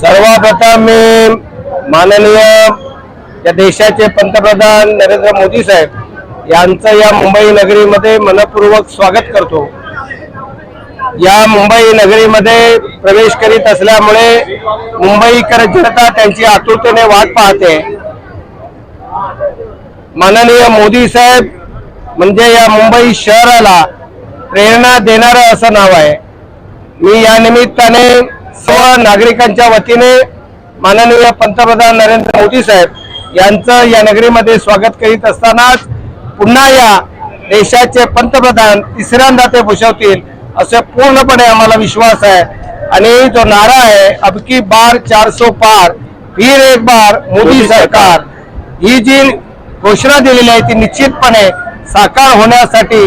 सर्वप्रथम मी माननीय या देशाचे पंतप्रधान नरेंद्र मोदी साहेब यांचं या मुंबई नगरीमध्ये मनपूर्वक स्वागत करतो. या मुंबई नगरीमध्ये प्रवेश करीत असल्यामुळे मुंबईकर जनता त्यांची आतुरतेने वाट पाहते. माननीय मोदी साहेब म्हणजे या मुंबई शहराला प्रेरणा देणारं असं नाव आहे. मी या निमित्ताने नागरिकांच्या वतीने माननीय पंतप्रधान नरेंद्र मोदी साहेब यांचं या नगरीमध्ये स्वागत करीत असतानाच पुन्हा या देशाचे पंतप्रधान तिसऱ्यांदा ते भूषवतील असे पूर्णपणे आम्हाला विश्वास आहे. आणि जो नारा आहे अबकी बार चार सो पार फिर एक बार मोदी सरकार. ही जी घोषणा दिलेली आहे ती निश्चितपणे साकार होण्यासाठी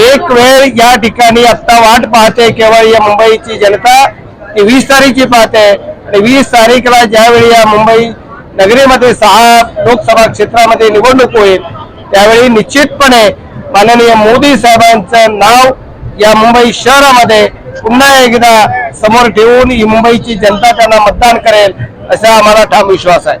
एक वेळ या ठिकाणी आता वाट पाहते केवळ या मुंबईची जनता ती वीस तारीखची पाहते आणि वीस तारीखला ज्यावेळी या मुंबई नगरीमध्ये सहा लोकसभा क्षेत्रामध्ये निवडणूक होईल त्यावेळी निश्चितपणे माननीय मोदी साहेबांचं नाव या मुंबई शहरामध्ये पुन्हा एकदा समोर ठेवून ही मुंबईची जनता त्यांना मतदान करेल असा आम्हाला ठाम विश्वास आहे.